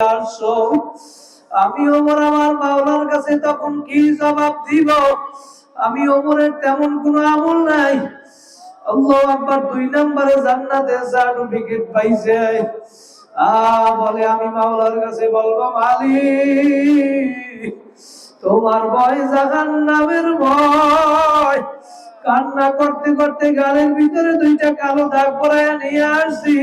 আসছো আমি ওমর আমার মাওলার কাছে তখন কি জবাব দিব? আমি ওমরের তেমন কোনো আমল নাই। আল্লাহ আকবার দুই নম্বরে জান্নাতে সার্টিফিকেট পাইছে। আ, বলে, আমি মাওলার কাছে বলব, মালিক, তোমার ভয় জাহান নামের ভয়। কান্না করতে করতে গালের ভিতরে দুইটা কালো দাগ পরায় নিয়ে আসছি।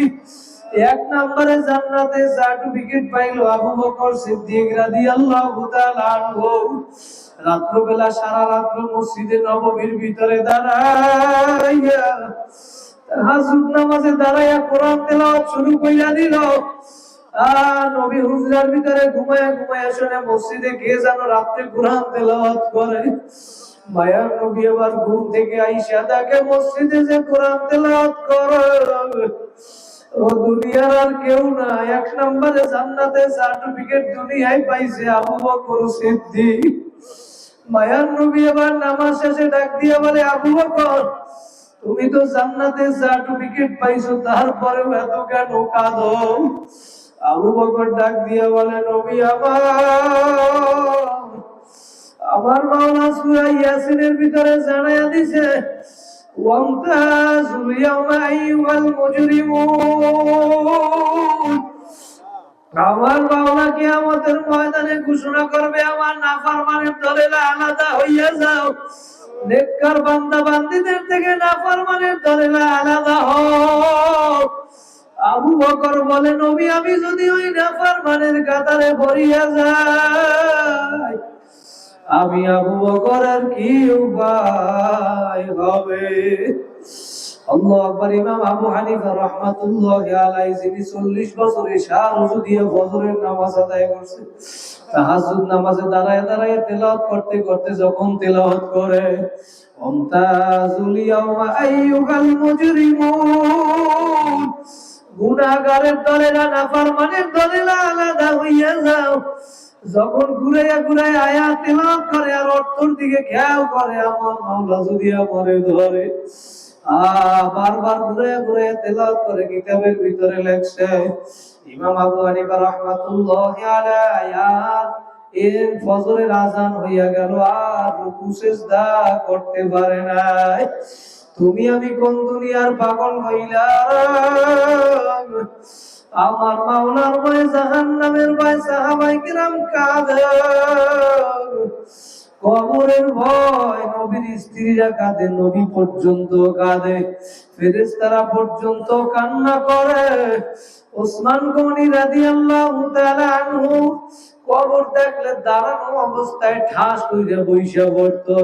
এক নম্বরে জান্নাতে সার্টিফিকেট পাইলো আবু বকর সিদ্দিক রাদিয়াল্লাহু তাআলা আনহু। রাত্রবেলা সারা রাত্র মসজিদে নববীর ভিতরে দাঁড়াইয়া হাজুদ নামাজে দাঁড়াইয়া কোরআন তেলাওয়াত শুরু কইরা দিল। আর নবী হুজরার ভিতরে ঘুমায়া ঘুমায়া শুনে মসজিদে কে যেন রাত্রে কোরআন তেলাওয়াত করে। মায়ার নবী আবার ঘুম থেকে আইসা তাকে মসজিদে যে কোরআন তেলাওয়াত করে। ও দুনিয়ার আর কেউ না এক নম্বরে জান্নাতে সার্টিফিকেট দুনিয়ায় পাইছে আবু বকর সিদ্দিক। মায়ার নবী আবার নামাজ শেষে ডাক দিয়ে বলে, আবু বকর, তুমি তো জান্নাতে সার্টিফিকেট পাইছো, তারপরেও এত কেন কাঁদো? আবু বকর ডাক দিয়ে বলে, নবী আমার। আমার মাওলা সূরা ইয়াসিনের ভিতরে জানায়া দিছে ওয়ামতাজুল ইয়াওমা আইয়ুহাল মুজরিমুন আমার মাওলা কিয়ামতের ময়দানে ঘোষণা করবে, আমার নাফরমানের দলেরা আলাদা হইয়া যাও। নেককার বান্দা বান্দীদের থেকে নাফরমানের দলেরা আলাদা হও। আবু বকর বলে, নবী, আমি যদি ওই নাফরমানের কাতারে ভরিয়া যাই আমি আবু বকরের কি উপায় হবে? আল্লাহ আকবার, ইমাম আবু হানিফা আলাইহি, যিনি 40 বছর দিয়ে ফজরের নামাজ আদায় করছে, তাহাজ্জুদ নামাজে দাঁড়ায় দাঁড়ায় তেলাওয়াত করতে করতে যখন তেলাওয়াত করে, অমতাজুল ইয়াওমা আইয়ুহাল মুজরিমুন গুনাহগারের দলেরা নাফরমানের দলেরা আলাদা হইয়া যাও। যখন ঘুরাইয়া ঘুরাইয়া আয়াত তেলাওয়াত করে আর অর্থর দিকে খেয়াল করে, আমার মাওলা যদি আমারে ধরে আবু হইয়া গেল, আর করতে পারে নাই। তুমি আমি কোন দুনিয়ার পাগল হইলাম? আমার মাওলার ভয় জাহান্নামের ভয় সাহাবাই কিরাম কাঁদে। কবরের ভয় নবীর স্ত্রীরা কাঁদে, নবী পর্যন্ত কাঁদে। ফেরেশতারা পর্যন্ত কান্না করে। ওসমান গনি রাদিয়াল্লাহু তাআলা আনহু কবর দেখলে দাঁড়ানো অবস্থায় ঠাস কইরা বইসা পড়তো।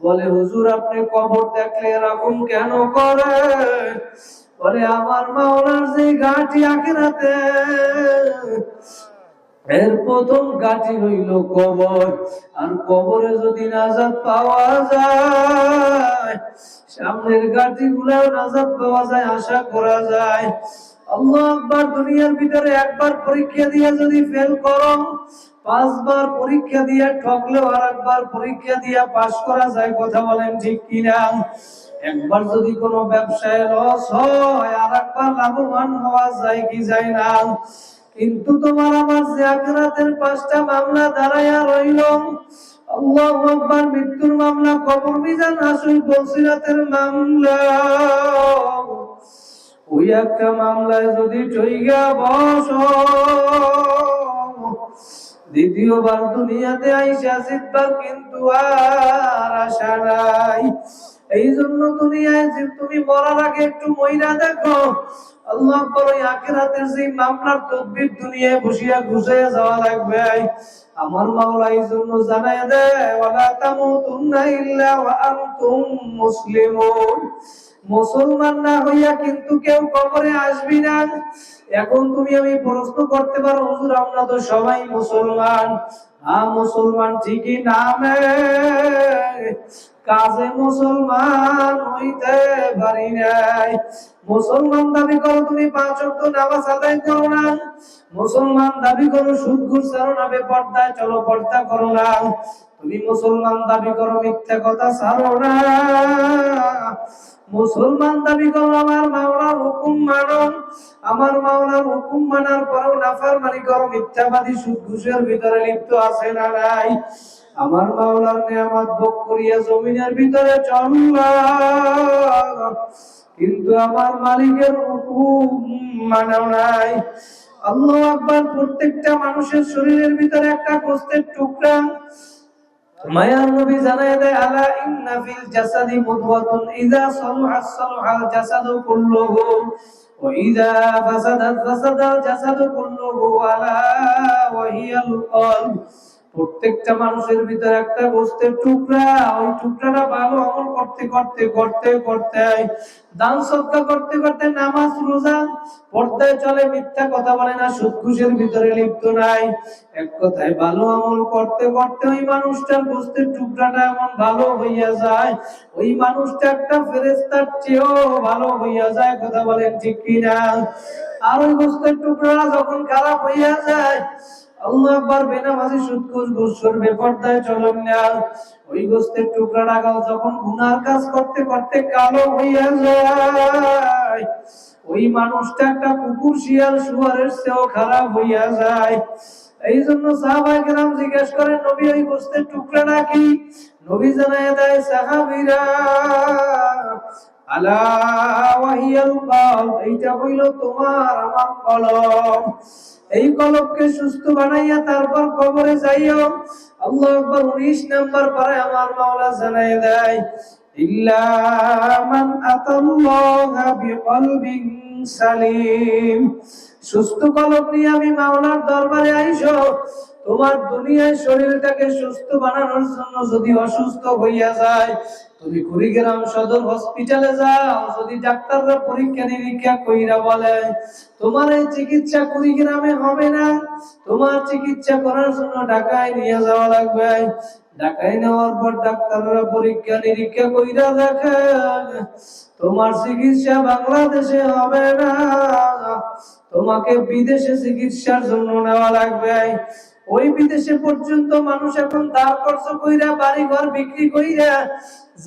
বলে, হুজুর, আপনি কবর দেখলে এরকম কেন করে বলে আমার মাওলার যে গাঁটি আখেরাতে, এর প্রথম গাটি হইল কবর। আর কবরে যদি নাজাত পাওয়া যায়, সামনের গাটি গুলাও নাজাত পাওয়া যায়, আশা করা যায়। আল্লাহ আকবার দুনিয়ার ভিতরে একবার পরীক্ষা দিয়ে যদি ফেল করো, পাঁচবার পরীক্ষা দিয়ে ঠকলেও আর একবার পরীক্ষা দিয়ে পাশ করা যায়, কথা বলেন ঠিক কিনা? একবার যদি কোনো ব্যবসায় লস হয় আর একবার লাভবান হওয়া যায় কি যায় না? কিন্তু তোমার আমার যে আখরাতের পাঁচটা মামলা দাঁড়াইয়া রইল আকবার মৃত্যুর মামলা, কবর মিজান আসল বসিরাতের মামলা। ওই একটা মামলায় যদি চইগা বস, দ্বিতীয়বার দুনিয়াতে আইসা জিতবার কিন্তু আর আশা নাই। এই জন্য দুনিয়ায় যে তুমি মরার আগে একটু মইরা দেখো। আল্লাহ বড় আখিরাতের যে মামলার তদবির দুনিয়ায় বসিয়া ঘুষাইয়া যাওয়া লাগবে। আমার মাওলা এই জন্য জানাই দেয় ওয়ালা তামুতুন্না ইল্লা ওয়া আনতুম মুসলিমুন। মুসলমান না হইয়া কিন্তু কেউ কবরে আসবি না। এখন তুমি আমি প্রশ্ন করতে পারো, হুজুর, আমরা তো সবাই মুসলমান। হ্যাঁ মুসলমান ঠিকই নামে কাজে মুসলমান হইতে পারি নাই। মুসলমান দাবি করো, তুমি পাঁচ ওয়াক্ত নামাজ আদায় করো না। মুসলমান দাবি করো, সুদ ঘুষ ছাড়ো না, বেপর্দায় চলো, পর্দা করো না। তুমি মুসলমান দাবি করো, মিথ্যা কথা ছাড়ো না। মুসলমান দাবি করো, আমার মাওলার হুকুম মানো। আমার মাওলার হুকুম মানার পরেও নাফরমানি করো, মিথ্যাবাদী, সুদ ঘুষের ভিতরে লিপ্ত আছে না নাই। আমার মাওলার নিয়ামত ভোগ করিয়া জমিনের ভিতরে চললা কিন্তু আমার মালিকের মানাও নাই। আল্লাহ প্রত্যেকটা মানুষের শরীরের ভিতরে একটা টুকরা। মায়ার নবী জানায় দেয়, আলা ইন্না ফিল জাসাদি মুদওয়াতুন ইযা সালুহা সালুহাল জাসাদু কুল্লুহু ওয়া ইযা ফাসাদাত ফাসাদাল জাসাদু কুল্লুহু আলা ওয়া হিয়াল কলব। প্রত্যেকটা মানুষের ভিতরে একটা গোস্তের টুকরা, ওই টুকরাটা ভালো আমল করতে করতে করতে করতে। দান সৎকা করতে করতে নামাজ, রোজা, পর্দায় চলে, মিথ্যা কথা বলে না সুদ ভিতরে লিপ্ত নাই। এক কথায় ভালো আমল করতে করতে ওই মানুষটার গোস্তের টুকরাটা এমন ভালো হইয়া যায়, ওই মানুষটা একটা ফেরেস্তার চেয়েও ভালো হইয়া যায়, কথা বলেন ঠিক কিনা? আর ওই গোস্তের টুকরা যখন খারাপ হইয়া যায় আল্লাহ আকবার বেনামাজি সুদকুর ঘুষর বেপর্দায় চলন না ওই গোস্তের টুকরা লাগাও যখন গুনার কাজ করতে করতে কালো হইয়া যায়, ওই মানুষটা একটা কুকুর, শিয়াল, শুয়ারের চেয়েও খারাপ হইয়া যায়। এই জন্য সাহাবাই কেরাম জিজ্ঞেস করেন, নবী, ওই গোস্তের টুকরা নাকি নবী জানায় দেয়, সাহাবিরা, আলা ওয়াহিয়াল কলব এইটা হইল তোমার আমার কলম। এই কলবকে সুস্থ বানাইয়া তারপর কবরে যাইও। আল্লাহ আকবার 19 নাম্বার পরে আমার মাওলা জানায় দেয় তোমার দুনিয়ায় শরীরটাকে সুস্থ বানানোর জন্য যদি অসুস্থ হইয়া যায় তুমি কুড়িগ্রাম সদর হসপিটালে যাও, যদি ডাক্তাররা পরীক্ষা নিরীক্ষা কইরা বলে, তোমার এই চিকিৎসা কুড়িগ্রামে হবে না, তোমার চিকিৎসা করার জন্য ঢাকায় নিয়ে যাওয়া লাগবে। ঢাকায় নেওয়ার পর ডাক্তাররা পরীক্ষা নিরীক্ষা কইরা দেখে, তোমার চিকিৎসা বাংলাদেশে হবে না, তোমাকে বিদেশে চিকিৎসার জন্য নেওয়া লাগবে। ওই বিদেশে পর্যন্ত মানুষ এখন দাঁড় খরচ কইরা বাড়ি ঘর বিক্রি কইরা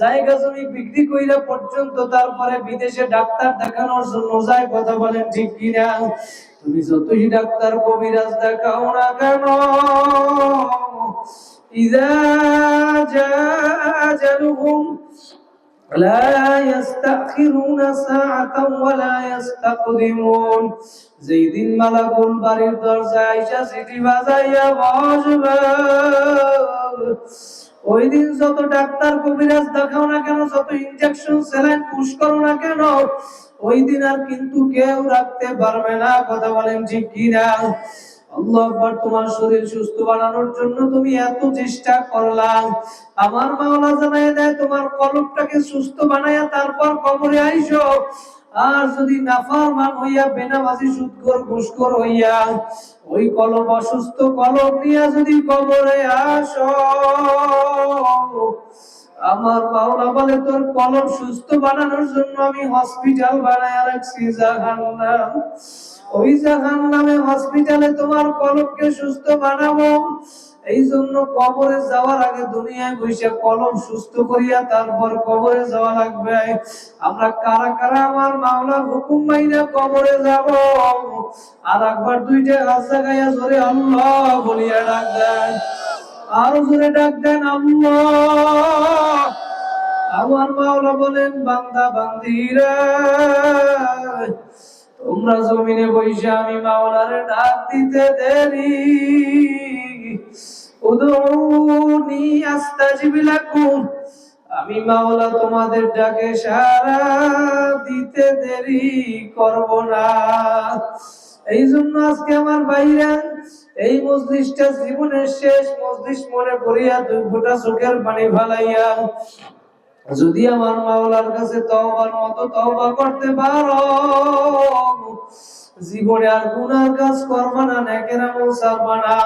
জায়গা জমি বিক্রি কইরা পর্যন্ত তারপরে বিদেশে ডাক্তার দেখানোর জন্য যায়, কথা বলেন ঠিক কিনা? তুমি যতই ডাক্তার, কবিরাজ দেখাও না কেন? ইদা জা যেই দিন মালাকুল বাড়ির দরজায় আইসা সিটি বাজাইয়া বসবে। ওই দিন যত ডাক্তার, কবিরাজ দেখাও না কেন, যত ইনজেকশন স্যালাইন পুশ করো না কেন, ওই দিন আর কিন্তু কেউ রাখতে পারবে না। কথা বলেন ঠিক কিনা? আল্লাহ তোমার শরীর সুস্থ বানানোর জন্য তুমি এত চেষ্টা করলাম। আমার মাওলা জানায় দেয়, তোমার কলবটাকে সুস্থ বানায়া তারপর কবরে আইসো। আর যদি নাফরমান হইয়া, বেনামাজি, সুদখোর, ঘুষখোর হইয়া, ওই কলব অসুস্থ কলব নিয়ে যদি কবরে আসো। আমার মাওলা বলে, তোর কলব সুস্থ বানানোর জন্য আমি হসপিটাল বানায় রাখছি জাহান্নাম। ওই জাহান নামে হসপিটালে তোমার কলবকে সুস্থ বানাবো এই জন্য কবরে যাওয়ার আগে দুনিয়ায় বসে কলম সুস্থ করিয়া তারপর কবরে যাওয়া লাগবে। আমরা কারা কারা আমার মাওলার হুকুম মাইনা কবরে যাব? আর একবার দুইটা হাত জাগাইয়া জোরে আল্লাহ বলিয়া ডাক দেন। আরও জোরে ডাক দেন আল্লাহ। আমার মাওলা বলেন, বান্দা বান্দিরা তোমরা জমিনে বসে আমি মাওলার ডাক দিতে দেরি। উদৌনি আস্তাজিব লাকুম আমি মাওলা তোমাদের ডাকে সারা দিতে দেরি করব না। এই জন্য আজকে আমার ভাইরা, এই মজলিসটা জীবনের শেষ মজলিস মনে করিয়া দুই ফোঁটা চোখের পানি ফালাইয়া যদি আমার মাওলার কাছে তওবার মতো তওবা করতে পারো, জীবনে আর গুনার কাজ করবা না, নেকের আমল না।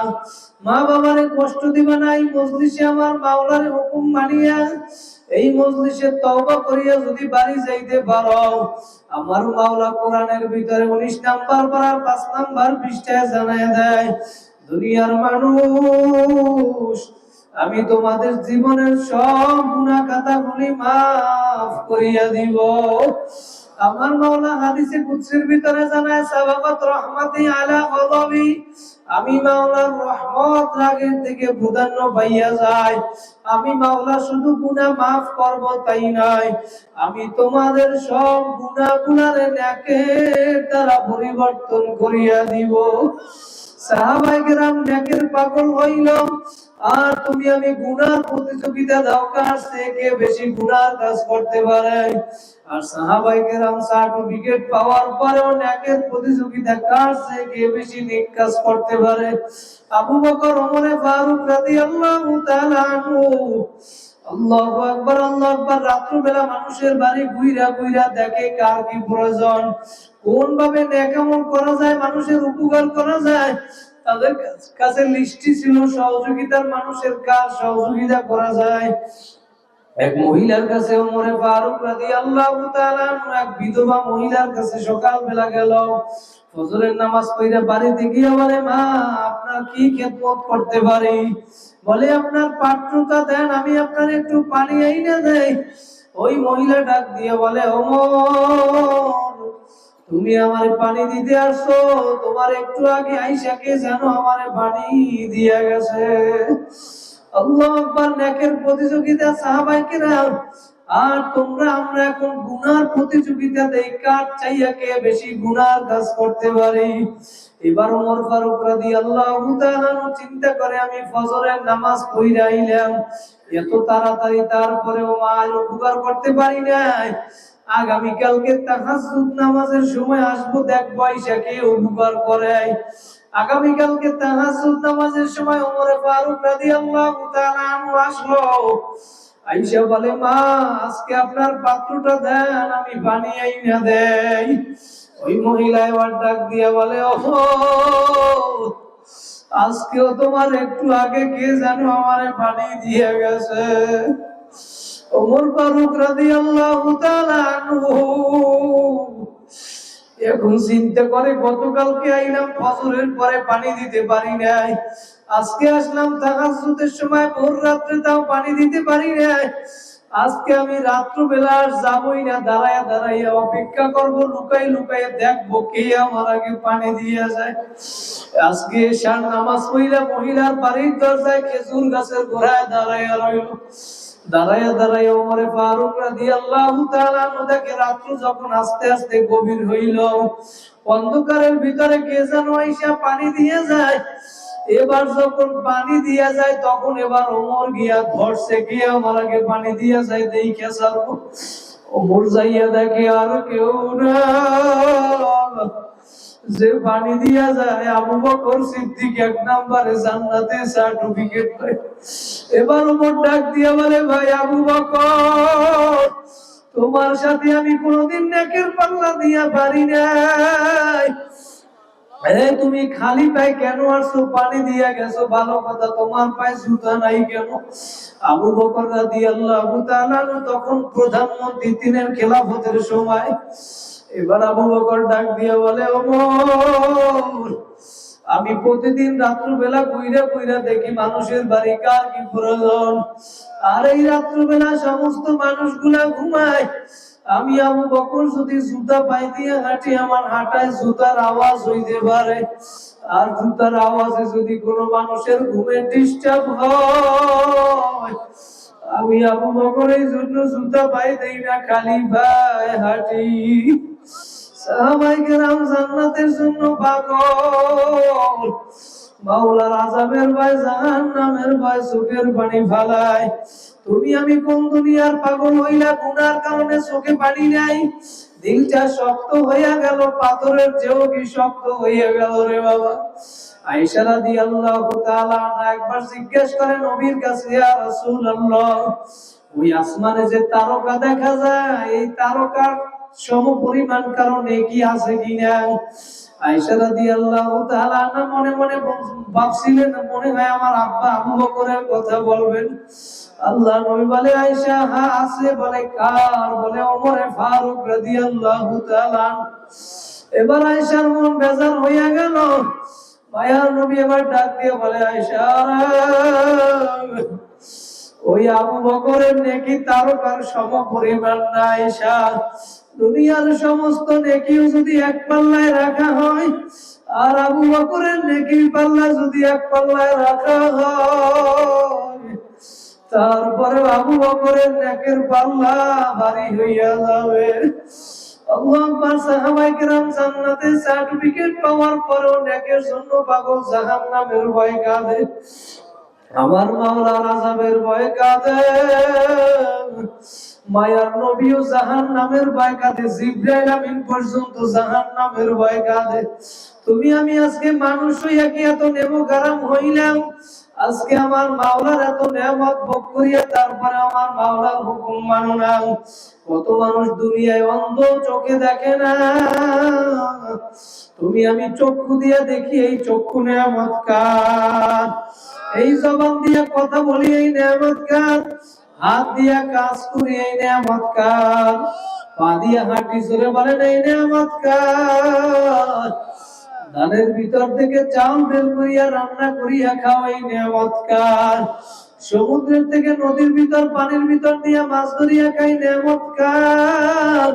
মা বাবারে কষ্ট দিবা না, এই মজলিসে আমার মাওলারে হুকুম মানিয়া, এই মজলিসে তওবা করিয়া যদি বাড়ি যাইতে পারো, আমার মাওলা কোরআনের ভিতরে উনিশ নাম্বার পারা, পাঁচ নাম্বার পৃষ্ঠায় জানায় দেয়, দুনিয়ার মানুষ আমি তোমাদের জীবনের সব গুনাহ খাতাগুলি মাফ করিয়া দিব। আমার মাওলা হাদিসে কুদসির ভিতরে জানায় সাবাবাত রহমাতি আলা গদাবি। আমি মাওলার রহমত রাগের থেকে প্রাধান্য পাইয়া যায় আমি মাওলা শুধু গুনাহ মাফ করব তাই নয়, আমি তোমাদের সব গুনাহ গুনারে নেকের দ্বারা পরিবর্তন করিয়া দিব। সাহাবাই গ্রাম নেকের পাগল হইল আর তুমি আমি গুনার প্রতিযোগিতা দাও, কার থেকে বেশি গুনার কাজ করতে পারে? আর সাহাবাই গ্রাম সার্টিফিকেট পাওয়ার পরেও নেকের প্রতিযোগিতা কার থেকে বেশি নেক কাজ করতে পারে? আবু বকর, ওমরে, ফারুক রাদিয়াল্লাহু তাআলা আনহু। আল্লাহু আকবার আল্লাহু আকবার রাত্র বেলা মানুষের বাড়ি ঘুইরা ঘুইরা দেখে কার কি প্রয়োজন। কোন ভাবে নেকামল করা যায়, মানুষের উপকার করা যায়? তাদের কাছে লিস্টি ছিল সহযোগিতার মানুষের কাজ, সহযোগিতা করা যায়। এক মহিলার কাছে ওমরে ফারুক রাদিয়াল্লাহু তাআলা এক বিধবা মহিলার কাছে সকাল বেলা গেল। ফজরের নামাজ পড়ে বাড়িতে গিয়ে বলে, মা, আপনার কি খেদমত করতে পারি? বলে, আপনার পাত্রটা দেন, আমি আপনার একটু পানি আইনা দেই। ওই মহিলা ডাক দিয়ে বলে, ওমর তুমি আমার পানি দিতে আসছো, তোমার একটু আগে আইসাকে জানো আমার পানি দিয়া গেছে। আল্লাহ আকবার নেকের প্রতিযোগিতা সাহাবাই কিরাম আর তোমরা আমরা এখন গুনার প্রতিযোগিতা দেই, কার চাইয়া কে বেশি গুনার কাজ করতে পারি? এবার ওমর ফারুক রাদিয়াল্লাহু তাআলা চিন্তা করে, আমি ফজরের নামাজ পড়ে আইলাম, এত তাড়াতাড়ি তারপরেও মা উপকার করতে পারি নাই। আগামী কালকে তাহাজ্জুদ নামাজের সময় আসব, দেখব আইসাকে উপকার করে। আগামী কালকে তাহাজ্জুদ নামাজের সময় ওমরে ফারুক রাদিয়াল্লাহু তাআলা আনহু আসলো। আইসা বলে, মা, আজকে আপনার পাত্রটা দেন, আমি পানি আইনা দেই। ওই মহিলা এবার ডাক দিয়া বলে, ওহো, আজকেও তোমার একটু আগে কে জানো আমারে পানি দিয়ে গেছে? ওমর ফারুক তাআলা আনহু। এখন চিন্তা করে, গতকালকে আইলাম ফজরের পরে পানি দিতে পারি নাই। আজকে আসলাম তাহাজ্জুদের সময়, ভোর রাত্রে তাও পানি দিতে পারি নাই। আজকে আমি রাত্র বেলা আর যাবই না, দাঁড়ায়া দাঁড়াইয়া অপেক্ষা করব লুকাই লুকাই দেখব কে আমার আগে পানি দিয়ে যায়। আজকে এশার নামাজ পড়িলা মহিলার বাড়ির দরজায় খেজুর গাছের গোড়ায় দাঁড়াইয়া রইল। দাঁড়াইয়া ওমরে ফারুক যখন আস্তে আস্তে গভীর হইল, অন্ধকারের ভিতরে কে যেন আইসা পানি দিয়ে যায়। এবার যখন পানি দিয়া যায়, তখন এবার ওমর গিয়া ধরছে গিয়া আমার আগে পানি দিয়া যায় দেখে সারবো ওমর যাইয়া দেখে আর কেউ না যে পানি দিয়া যায় আবু বকর সিদ্দিক এক নম্বরে জান্নাতে সার্টিফিকেট পায় এবার ওমর ডাক দিয়া বলে, ভাই আবু বকর, তোমার সাথে আমি কোনোদিন নেকের পাল্লা দিয়া পারি নাই। তুমি খালি পায়ে কেন আসছো? পানি দিয়া গেছো, ভালো কথা, তোমার পায়ে জুতা নাই কেন? আবু বকর রাদিয়াল্লাহু তাআলা তখন প্রধানমন্ত্রী তিনের খেলাফতের সময় এবার আবু বকর ডাক দিয়ে বলে আমি প্রতিদিন রাত্র বেলা কইরা কইরা দেখি মানুষের বাড়ি কার কি প্রয়োজন। আর এই রাত্রবেলা সমস্ত মানুষগুলা ঘুমায়। আমি আবু বকর যদি জুতা পাই দিয়ে হাঁটি, আমার হাঁটায় জুতার আওয়াজ হইতে পারে। আর জুতার আওয়াজে যদি কোনো মানুষের ঘুমে ডিস্টার্ব হয়, আমি আবু বকর এই জন্য জুতা পাই দেই না, খালি ভাই হাঁটি। সাহাবাই জান্নাতের জন্য পাগল। মাওলার আজাবের জাহান্নামের চোখের পানি তুমি আমি কোন দুনিয়ার পাগল হইলা, গুনার কারণে চোখে পানি নাই? দিলটা শক্ত হইয়া গেল, পাথরের চেয়েও কি শক্ত হইয়া গেল রে বাবা। আয়েশা একবার জিজ্ঞেস করেন নবীর কাছে ওই আসমানে যে তারকা দেখা যায়, এই তারকার সম পরিমাণ নেকি আছে কিনা আনহা মনে মনে ভাবছিলেন, মনে হয় আমার আব্বা কথা বলবেন। আল্লাহ নবী বলে হ্যাঁ আছে, বলে কার? বলে ফারুক এবার আয়েশার মন বেজার হইয়া গেল। মায়ার নবী এবার ডাক দিয়ে বলে, আয়েশা, ওই আবু বকরের নেকি তারকার সম পরিমাণ না, আয়েশা। দুনিয়ার সমস্ত নেকিও যদি এক পাল্লায় রাখা হয়, আর আবু বকরের নেকির পাল্লা যদি এক পাল্লায় রাখা হয় তারপরে আবু বকরের নেকের পাল্লা ভারী হইয়া যাবে। আমার মাওলা আযাবের ভয় কাঁদে। মায়ার নবীও জাহান নামের ভয় কাঁদে, জিব্রাইল আমিন পর্যন্ত জাহান নামের ভয় কাঁদে। তুমি আমি আজকে মানুষ হইয়া কি এত নেমো গারাম হইলাম? আজকে আমার মাওলার এত নেয়ামত ভোগ করিয়া তারপরে আমার মাওলার হুকুম মানো না কত মানুষ দুনিয়ায় অন্ধ চোখে দেখে না। তুমি আমি চক্ষু দিয়া দেখি এই চক্ষু নেয়ামত কার? এই জবান দিয়ে কথা বলি, এই নেয়ামত কার? হাত দিয়া কাজ করি, এই নেয়ামত কার? পা দিয়া হাঁটি, জোরে বলেন, এই নেয়ামত কার? ধানের ভিতর থেকে চাল বের করিয়া, রান্না করিয়া খাও, এই নেয়ামত কার? সমুদ্রের থেকে নদীর ভিতর, পানির ভিতর দিয়া মাছ ধরিয়া খাই, নেয়ামত কার?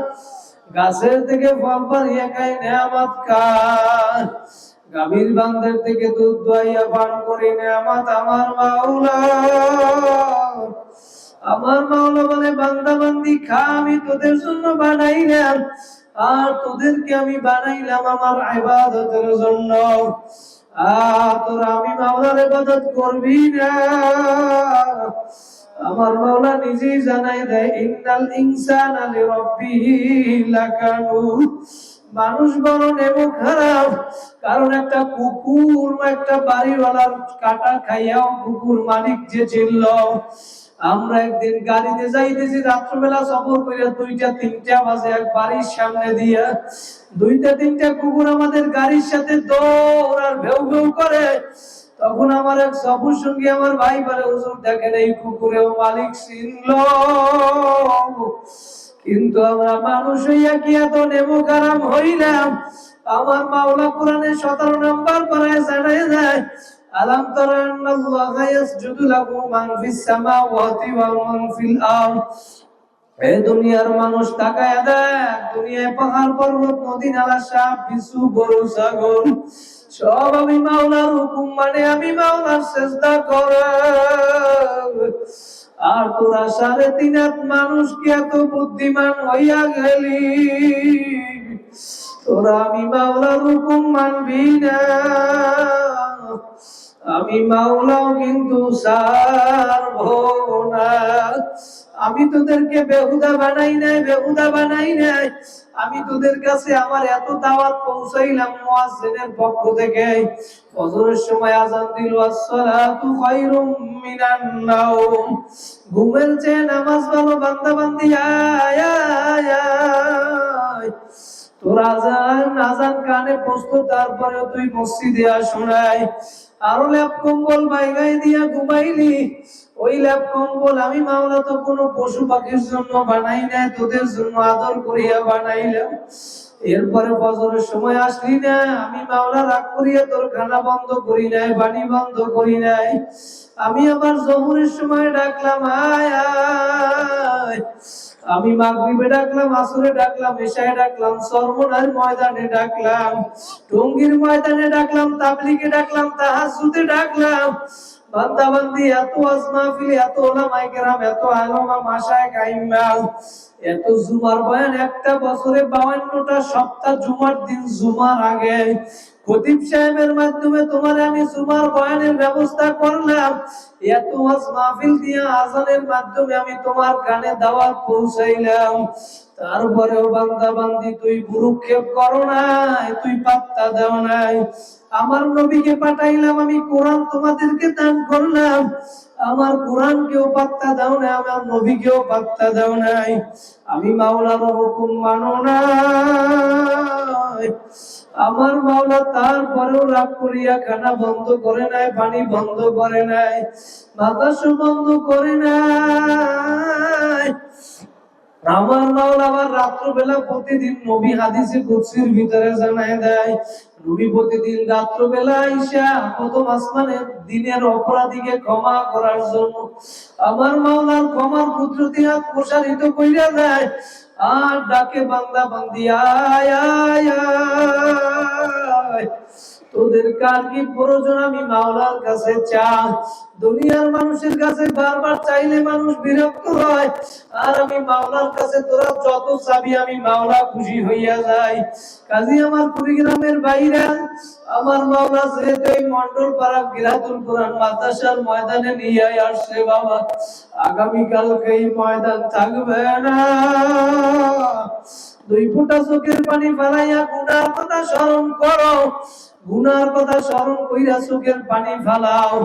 গাছের থেকে ফল পারিয়া খাই, নেয়ামত কার? গাভীর বান্ধের থেকে দুধ দোয়াইয়া পান করি, নেয়ামত আমার মাওলা আমার মাওলা বলে, বান্দা বান্দি, খা, আমি তোদের জন্য বানাইলাম। আর তোদেরকে আমি বানাইলাম আমার ইবাদতের জন্য। আর তোরা আমি মাওলার ইবাদত করবি না। আমার মাওলা নিজেই জানাই দেয়, ইন্নাল ইনসানা লিরাব্বিহি লাকানু। মানুষ বড় নেমো খারাপ, কারণ একটা কুকুর একটা বাড়িওয়ালার কাটা খাইয়াও কুকুর মালিক যে ছিল আমরা একদিন গাড়িতে যাইতেছি, রাত্রবেলা সফর করে দুইটা, তিনটা বাজে এক বাড়ির সামনে দিয়া দুইটা, তিনটা কুকুর আমাদের গাড়ির সাথে দৌড় আর ভেউ ভেউ করে। তখন আমার এক সবুজ সঙ্গী আমার ভাই বলে, হুজুর, দেখেন এই কুকুরেও মালিক চিনল কিন্তু আমরা মানুষ হইয়া কি এত নেমো কারাম হইলাম আমার মাওলা কোরআনে সতেরো নম্বর পড়ায় জানাই যায় আলাম তারা আন্নাল্লাহ ইয়াসজুদু লাহু মান ফিস সামাওয়াতি ওয়া মান ফিল আরদ। এ দুনিয়ার মানুষ, তাকায় দেখ, দুনিয়ায় পাহাড়, পর্বত, নদী, নালা, সাপ গরু, ছাগল, সব আমি মাওলার হুকুম মানে আমি মাওলার চেষ্টা করে। আর তোরা সাড়ে তিন মানুষ এত বুদ্ধিমান হইয়া গেলি, তোরা আমি মাওলার হুকুম মানবি না। আমি মাওলাও কিন্তু আমি তোদেরকে বেহুদা বানাই নাই, বেহুদা বানাই নাই। আমি তোদের কাছে আমার এত দাওয়াত পৌঁছাইলাম মুয়াজ্জিনের পক্ষ থেকে। ফজরের সময় আজান দিল, আসসালাতু খায়রুম মিনান নাওম। ঘুমের চেয়ে নামাজ ভালো বান্দা বান্দি, আয় তোর আজান আজান কানে পৌঁছতো তারপরে তুই মসজিদে আসুনাই আরও ল্যাপ কম্বল দিয়া ঘুমাইলি, ওই ল্যাপ কম্বল আমি তো কোনো পশু পাখির জন্য বানাই নাই, তোদের জন্য আদর করিয়া বানাইলাম। এরপরে ফজরের সময় আসলি না, আমি মাওলা রাগ করিয়া তোর খানা বন্ধ করি নাই, বাণী বন্ধ করি নাই। আমি আবার জহুরের সময় ডাকলাম আয় আয়। আমি মাগরিবে ডাকলাম, আসরে ডাকলাম, এশায় ডাকলাম সর্বনার ময়দানে ডাকলাম, টঙ্গির ময়দানে ডাকলাম, তাবলিগে ডাকলাম, তাহাজ্জুদে ডাকলাম। বান্দাবান্দি, এত আজমাফিল এত ওলামায়ে কেরাম, এত আলেমা মাশায়েখ আইম্মা এত জুমার বয়ান, একটা বছরে 52টা সপ্তাহ জুমার দিন, জুমার আগে। খতিব সাহেবের মাধ্যমে তোমার আমি জুমার বয়ানের ব্যবস্থা করলাম। এত মাস মাহফিল দিয়া আজানের মাধ্যমে আমি তোমার কানে দাওয়াত পৌঁছাইলাম। তারপরেও বান্দা বান্দি, তুই গুরুক্ষেপ করো নাই, তুই পাত্তা দাও নাই। আমার নবীকে পাঠাইলাম, আমি কোরআন তোমাদেরকে দান করলাম। আমার কোরআন কেও পাত্তা দাও না, আমার নবী কেউ পাত্তা দাও নাই। আমি মাওলার হুকুম মানো না আমার মাওলা তারপরেও রাগ করিয়া খানা বন্ধ করে নাই পানি বন্ধ করে নাই, বাতাস বন্ধ করে নাই। আমার মাওলা আবার রাত্রবেলা প্রতিদিন নবী হাদিসে কুদসির ভিতরে জানায় দেয়, নবী প্রতিদিন রাত্রবেলা আইসা প্রথম আসমানে দিনের অপরাধীকে ক্ষমা করার জন্য আমার মাওলার ক্ষমার কুদরতি হাত প্রসারিত কইরা দেয়, আর ডাকে বান্দা বান্দি আয় আয় আয়। তোদের কার কি প্রয়োজন? আমি মাওলার কাছে চা দুনিয়ার মানুষের কাছে বারবার চাইলে মানুষ বিরক্ত হয়। আর আমি মাওলার কাছে তোরা যত চাবি, আমি মাওলা খুশি হইয়া যাই। কাজী আমার কুড়িগ্রামের বাইরে, আমার মাওলা যেহেতু এই মন্ডল পাড়া গিরাতুল কোরআন মাদ্রাসার ময়দানে নিয়ে আসছে বাবা, আগামীকালকে এই ময়দান থাকবে না। দুই ফোঁটা চোখের পানি ফেলাইয়া গুনার কথা স্মরণ করো। গুনার কথা স্মরণ কইরা চোখের পানি ফালাও।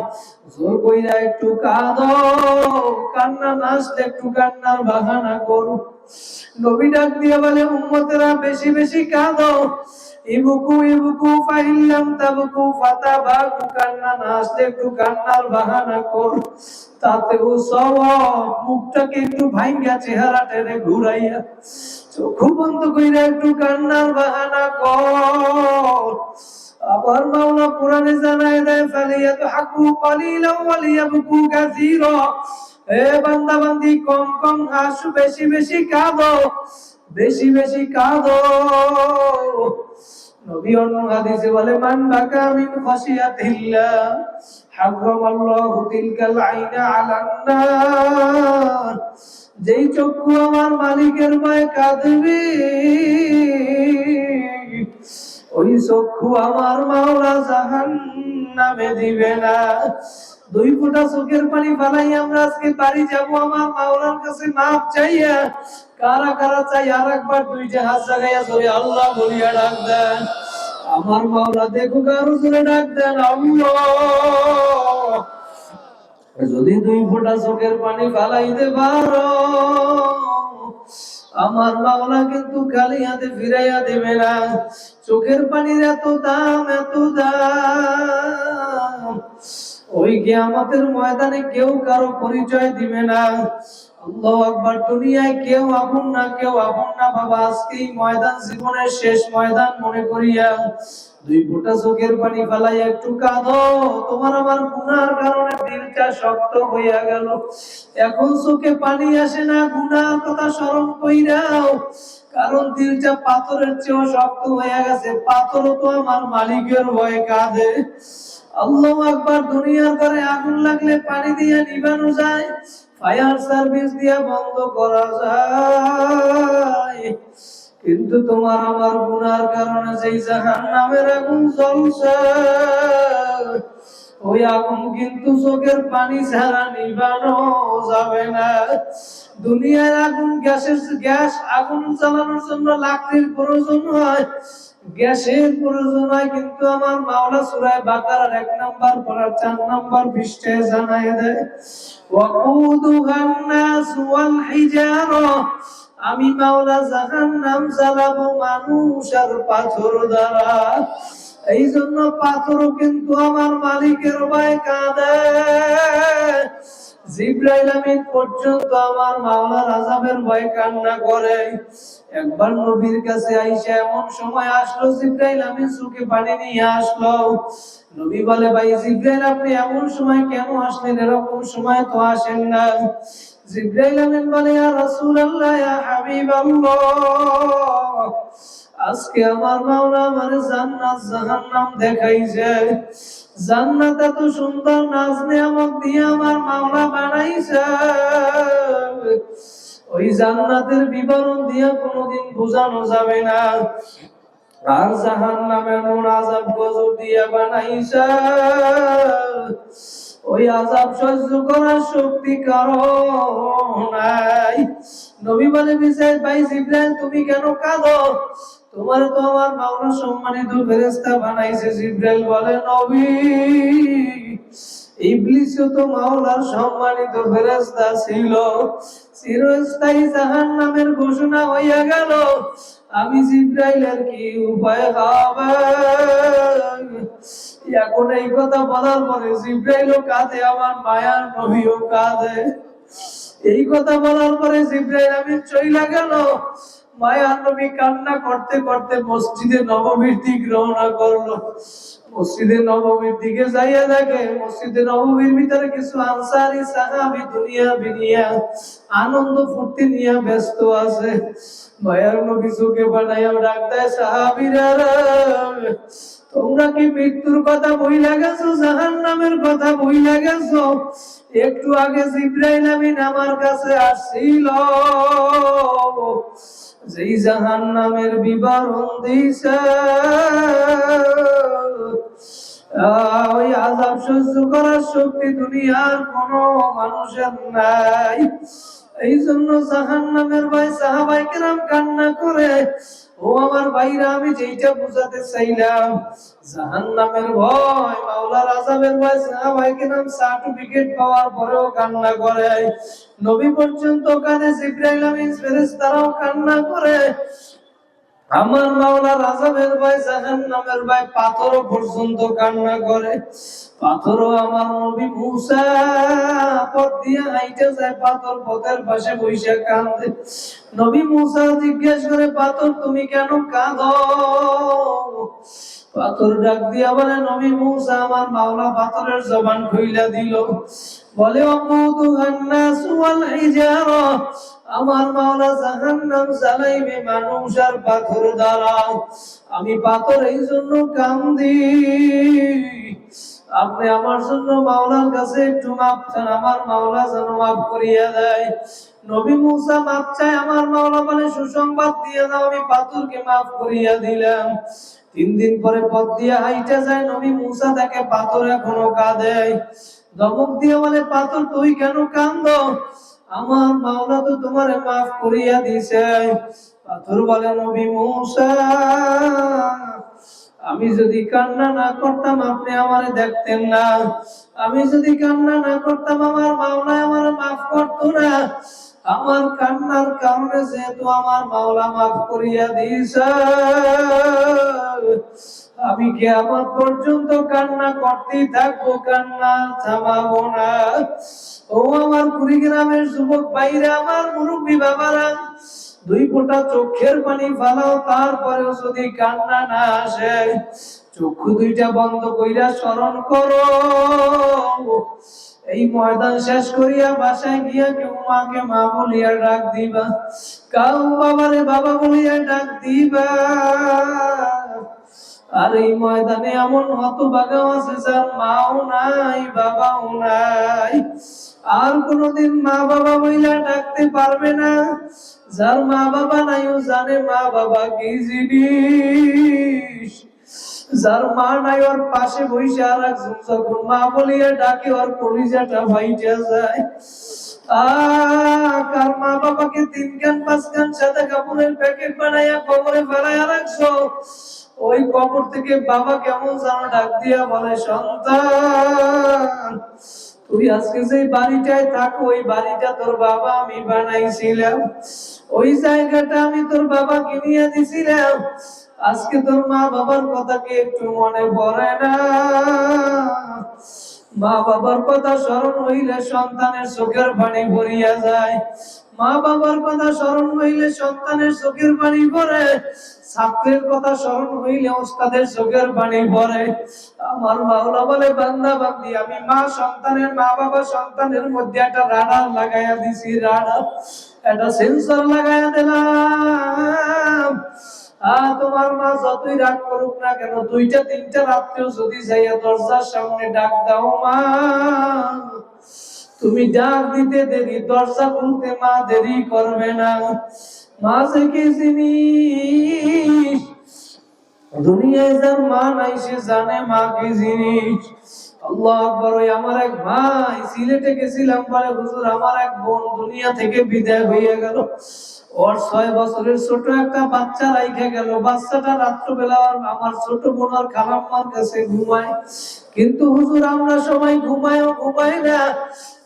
জোর কইরা একটু কাঁদো, কান্না না আসলে একটু কান্নার বাহানা করো। নবী ডাক দিয়ে বলে, উম্মতেরা বেশি বেশি কাঁদো। ইবুকু ইবুকু, ফাইল্লাম তাবুকু, ফাতাবাকু, কান্না না আসলে একটু কান্নার বাহানা কর। তাতেও সব মুখটাকে একটু ভাঙ্গা চেহারা টেনে ঘুরাইয়া চোখ বন্ধ কইরা একটু কান্নার বাহানা কর। আবার মাওলা কোরআনে জানায় দেয় ফালিয়াত হাকু কালিলা ওয়ালিয়াবকু কাসীরা হে বান্দা, বান্দি, কম কম হাসু, বেশি বেশি কাঁদো, বেশি বেশি কাঁদো। নবী অন্য হাদিসে বলে, মান বাকা মিন খাশিয়াতিল্লাহ, হারামাল্লাহু তিলকাল আইনা আলান নার। যেই চক্ষু আমার মালিকের ভয়ে কাঁদবে ওই চক্ষু আমার মাওলা জাহান নামে দিবে না। দুই ফোঁটা চোখের পানি ফালাই আমরা আজকে বাড়ি যাব। আমার মাওলার কাছে মাপ চাইয়া কারা কারা চাই আর একবার দুইটা হাত জাগাইয়া ধরে আল্লাহ বলিয়া ডাক দেন। আমার মাওলা দেখো কারও ধরে ডাক দেন, আল্লাহ। যদি দুই ফোঁটা চোখের পানি ফালাইতে পারো। আমার মাওলা কিন্তু খালি হাতে ফিরাইয়া দেবে না। চোখের পানির এত দাম এত দাম। ওই গিয়ে আমাদের ময়দানে কেউ কারও পরিচয় দিবে না। আল্লাহ আকবার, দুনিয়ায় কেউ আপন না, কেউ আপন না বাবা। আজকে ময়দান জীবনের শেষ ময়দান মনে করিয়া দুই ফোঁটা চোখের পানি ফেলাই একটু কাঁদো। তোমার আমার গুনার কারণে দিলটা শক্ত হইয়া গেল। এখন চোখে পানি আসে না কথা স্মরণ কইরাও। কারণ দিলটা পাথরের চেয়েও শক্ত হয়ে গেছে। পাথরও তো আমার মালিকের ভয়ে কাঁদে। আল্লাহ আকবার, দুনিয়ার ঘরে আগুন লাগলে পানি দিয়ে নিবানো যায়। ফায়ার সার্ভিস দিয়ে বন্ধ করা যায়। কিন্তু তোমার আমার গুনার কারণে যেই জাহান নামের আগুন জ্বলছে ওই আগুন কিন্তু চোখের পানি ছাড়া নিবানো যাবে না। দুনিয়ার আগুন, গ্যাসের গ্যাস, আগুন জ্বালানোর জন্য লাকড়ির প্রয়োজন হয়। গ্যাসের প্রয়োজন হয় কিন্তু আমার মাওলা সুরায় বাকারার এক নাম্বার পড়ার চার নাম্বার পৃষ্ঠায় জানায় দেয় আমি মাওলা জাহান্নাম জ্বালাবো মানুষ আর পাথর দ্বারা। এই জন্য পাথরও কিন্তু আমার মালিকের ভাই কাঁদে। জিব্রাইল আমিন পর্যন্ত আমার মাওলার আজাবের ভয় কান্না করে। একবার নবীর কাছে আইসা এমন সময় আসলো, জিব্রাইল আমিন চোখে পানি নিয়ে আসলো। নবী বলে, ভাই জিব্রাইল, আপনি এমন সময় কেন আসলেন? এরকম সময় তো আসেন না জিব্রাইল আমিন বলে, ইয়া রাসূলুল্লাহ, ইয়া আজকে আমার মাওলা আমার জান্নাত জাহান্নাম দেখাইছে। জান্নাত এত সুন্দর নাজ নিয়ামত দিয়ে আমার মাওলা বানাইছে। ওই জান্নাতের বিবরণ দিয়ে কোনোদিন বোঝানো যাবে না। আর জাহান নামে এমন আজাব গজব দিয়ে বানাইছে। ওই আজাব সহ্য করার শক্তি কারও নাই। নবী বলে বিষয় ভাই জিব্রাইল, তুমি কেন কাঁদো? তোমার তো আমার মাওলা সম্মানিত ফেরেশতা বানাইছে, জিব্রাইল বলে, নবী ইবলিস তো মাওলার সম্মানিত ফেরেশতা ছিল। চিরস্থায়ী জাহান নামের ঘোষণা হইয়া গেল। আমি জিব্রাইলের কি উপায় হবে? এখন এই কথা বলার পরে জিব্রাইলও কাঁদে, আমার মায়ার নবীও কাঁদে। এই কথা বলার পরে জিব্রাইল আমি চইলা গেল। মায়ার নবী কান্না করতে করতে মসজিদে নবমীর দিক রওনা করল। মসজিদে নবমীর দিকে যাইয়া দেখে, মসজিদে নবমীর ভিতরে কিছু আনসারি সাহাবি দুনিয়া বিনিয়া, আনন্দ ফুর্তি নিয়ে ব্যস্ত আছে। মায়ার নবী চোখে বানাইয়া ডাক দেয় সাহাবিরা তোমরা কি মৃত্যুর কথা বইলা গেছো জাহান নামের কথা বইলা গেছো? একটু আগে জিব্রাইল আমিন আমার কাছে আসছিল। যেই জাহান নামের বিবরণ দিছে। ওই আজাব সহ্য করার শক্তি দুনিয়ার কোন মানুষের নাই। এই জন্য নামের ভাই, সাহাবাই কেরাম কান্না করে, ও আমার ভাইরা, আমি যেইটা বুঝাতে চাইলাম জাহান নামের ভয়, মাওলার আজাবের সাহাবাই কেরাম সার্টিফিকেট পাওয়ার পরেও কান্না করে। নবী পর্যন্ত কানে জিব্রাইল আমিন কান্না করে আমার মাওলা রাজাবের ভাই ভাই পাথরও পর্যন্ত কান্না করে। পাথরও আমার নবী মুসা পথ দিয়ে যায়, পাথর পথের পাশে বৈশা নবী মুসা জিজ্ঞেস করে, পাথর, তুমি কেন কাঁদো? পাথর ডাক দিয়া বলে, নবী মুসা আমার মাওলা পাথরের জবান খুইলা দিল। বলে অকুতু হান্নাস ওয়াল হিজারা আমার মাওলা জাহান্নাম জ্বালাইবে মানুষ আর পাথর দ্বারা আমি পাথর এই জন্য কান্দি। আপনি আমার জন্য মাওলার কাছে একটু মাপ চান, আমার মাওলা যেন মাফ করিয়া দেয়। নবী মুসা মাপ চায়, আমার মাওলা বলে, সুসংবাদ দিয়ে দাও, আমি পাথরকে মাফ করিয়া দিলাম। তিন দিন পরে পথ দিয়ে হাইটা যায়, নবী মুসা তাকে পাথর এখনও কাঁদে। দমক দিয়ে বলে, পাথর তুই কেন কান্দ আমার মাওলা তো তোমারে মাফ করিয়া দিছে। পাথর বলে নবী মুসা। আমি যদি কান্না না করতাম, আপনি আমারে দেখতেন না। আমি যদি কান্না না করতাম, আমার মাওলা আমার মাফ করতো না। আমার কান্নার কারণে যেহেতু আমার মাওলা মাফ করিয়া দিয়েছে, আমি কি আমার পর্যন্ত কান্না করতেই থাকব? কান্না থামাবো না। ও আমার কুড়িগ্রামের যুবক ভাইরা, আমার মুরব্বী বাবারা, দুই ফোঁটা চোখের পানি ফালাও, তারপরেও যদি কান্না না আসে চক্ষু দুইটা বন্ধ কইরা স্মরণ করো। এই ময়দান শেষ করিয়া বাসায় গিয়া কেউ মাকে মা বলিয়া ডাক দিবা। কাউ বাবারে বাবা বলিয়া ডাক দিবা। আর এই ময়দানে এমন হতভাগাও আছে যার মাও নাই, বাবাও নাই। আর কোনদিন মা বাবা বইলা ডাকতে পারবে না। যার মা বাবা নাই, ও জানে মা বাবা কি জিনিস। যার মা নাই ওর পাশে বসে আর একজন যখন মা বলিয়া ডাকে, ওর কলিজাটা ভাইটা যায়। কার মা বাবাকে তিন পাঁচ সাদা কাপড়ের প্যাকেট বানাইয়া কবরে ফেলাইয়া রাখছো? ওই কবর থেকে বাবা কেমন যেন ডাক দিয়া বলে, সন্তান, তুই আজকে যে বাড়িটায় থাকো, ওই বাড়িটা তোর বাবা আমি বানাইছিলাম। ওই জায়গাটা আমি তোর বাবা কিনিয়ে দিছিলাম। আজকে তোর মা বাবার কথা কি একটু মনে পড়ে না। মা বাবার কথা স্মরণ হইলে সন্তানের চোখের পানি ভরিয়া যায়। মা বাবার কথা স্মরণ হইলে সন্তানের চোখের পানি পড়ে ছাত্রের কথা স্মরণ হইলে ওস্তাদের চোখের পানি পড়ে আমার মাওলা বলে, বান্দা, বান্দি, আমি মা সন্তানের, মা বাবা সন্তানের মধ্যে একটা রাডার লাগাইয়া দিছি, রাডার। একটা সেন্সর লাগাইয়া দিলাম। তোমার মা যতই রাগ করুক না কেন, দুইটা, তিনটা রাত্রেও যদি যাইয়া দরজার সামনে ডাক দাও মা, তুমি ডাক দিতে দেরি, দরজা খুলতে মা দেরি করবে না। মা যে কি জিনিস? দুনিয়ায় যার মা নাই, সে জানে মা কি জিনিস। ছোট একটা বাচ্চা রাইখে গেল। বাচ্চাটা রাত্রবেলা আমার ছোট বোন আর কাছে ঘুমায়। কিন্তু হুজুর, আমরা সবাই ঘুমাইও ঘুমাই না।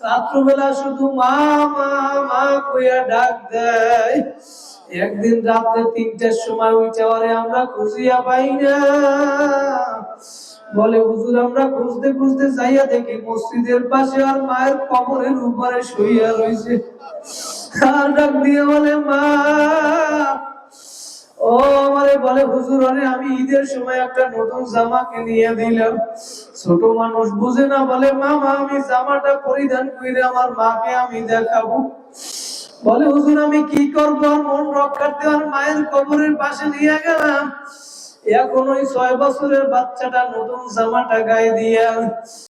রাত্রবেলা শুধু মা মা মা কইয়া ডাক দেয়। একদিন রাত্রে তিনটার সময় ওই আমরা খুঁজিয়া পাই না। বলে, হুজুর, আমরা খুঁজতে খুঁজতে যাইয়া দেখি মসজিদের পাশে আর মায়ের কবরের উপরে শুইয়া রয়েছে আর ডাক দিয়ে বলে, মা। ও আমারে বলে, হুজুর, আরে আমি ঈদের সময় একটা নতুন জামা কিনিয়ে দিলাম। ছোট মানুষ বুঝে না বলে মামা আমি জামাটা পরিধান করে আমার মাকে আমি দেখাবো। বলে, হুজুর, আমি কি করব? মন রক্ষার্থে আর মায়ের কবরের পাশে নিয়ে গেলাম। এখন ওই ছয় বছরের বাচ্চাটা নতুন জামাটা গায়ে দিয়া